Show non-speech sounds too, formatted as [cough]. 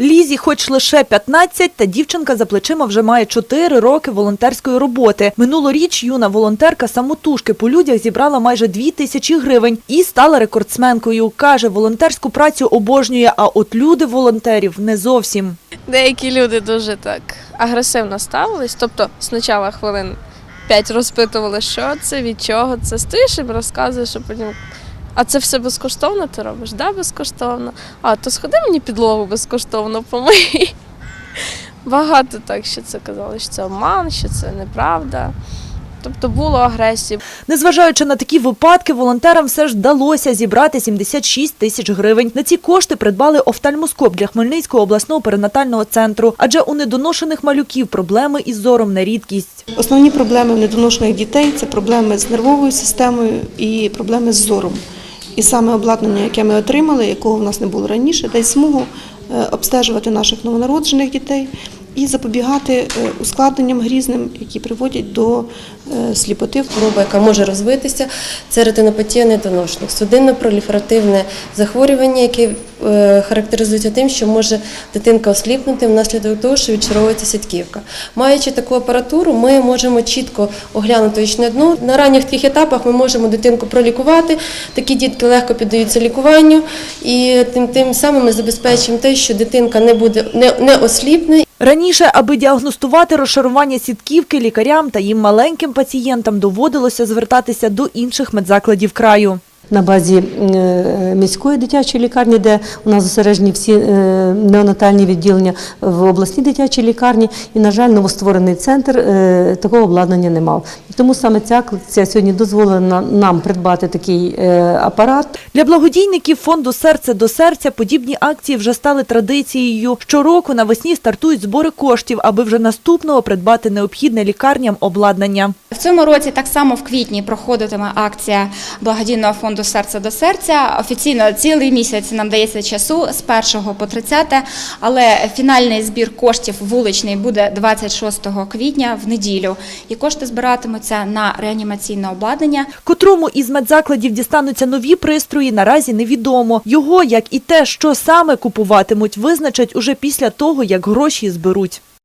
Лізі, хоч лише 15, та дівчинка за плечима вже має 4 роки волонтерської роботи. Минулоріч юна волонтерка самотужки по людях зібрала майже 2 тисячі гривень і стала рекордсменкою. Каже, волонтерську працю обожнює, а от люди волонтерів не зовсім. Деякі люди дуже так агресивно ставились. Тобто, спочатку хвилин п'ять розпитували, що це, від чого це. Стоїш і розказуєш, а потім. А це все безкоштовно ти робиш? Да, безкоштовно. А то сходи мені підлогу безкоштовно помий. [laughs] Багато так, що це казали, що це обман, що це неправда. Тобто було агресії. Незважаючи на такі випадки, волонтерам все ж вдалося зібрати 76 тисяч гривень. На ці кошти придбали офтальмоскоп для Хмельницького обласного перинатального центру, адже у недоношених малюків проблеми із зором не рідкість. Основні проблеми недоношених дітей це проблеми з нервовою системою і проблеми з зором. І саме обладнання, яке ми отримали, якого в нас не було раніше, дасть змогу е, обстежувати наших новонароджених дітей і запобігати е, ускладненням грізним, які приводять до е, сліпоти. Хвороба, яка може розвитися, це ретинопатія недоношених, судинно-проліферативне захворювання, яке е, характеризується тим, що може дитинка осліпнути внаслідок того, що відчаровується сітківка. Маючи таку апаратуру, ми можемо чітко оглянути очне дно. На ранніх таких етапах ми можемо дитинку пролікувати. Такі дітки легко піддаються лікуванню, і тим, тим самим ми забезпечимо те, що дитинка не буде не, не осліпне Раніше, аби діагностувати розшарування сітківки, лікарям та їм маленьким пацієнтам доводилося звертатися до інших медзакладів краю. На базі е, міської дитячої лікарні, де у нас зосереджені всі е, неонатальні відділення в обласній дитячій лікарні. І, на жаль, новостворений центр е, такого обладнання не мав. Тому саме ця акція сьогодні дозволила нам придбати такий апарат. Для благодійників фонду Серце до серця подібні акції вже стали традицією. Щороку навесні стартують збори коштів, аби вже наступного придбати необхідне лікарням обладнання. В цьому році так само в квітні проходитиме акція благодійного фонду Серце до серця. Офіційно цілий місяць нам дається часу з 1 по 30, але фінальний збір коштів вуличний буде 26 квітня в неділю. І кошти збиратимуться на реанімаційне обладнання. Котрому із медзакладів дістануться нові пристрої, наразі невідомо. Його, як і те, що саме купуватимуть, визначать уже після того, як гроші зберуть.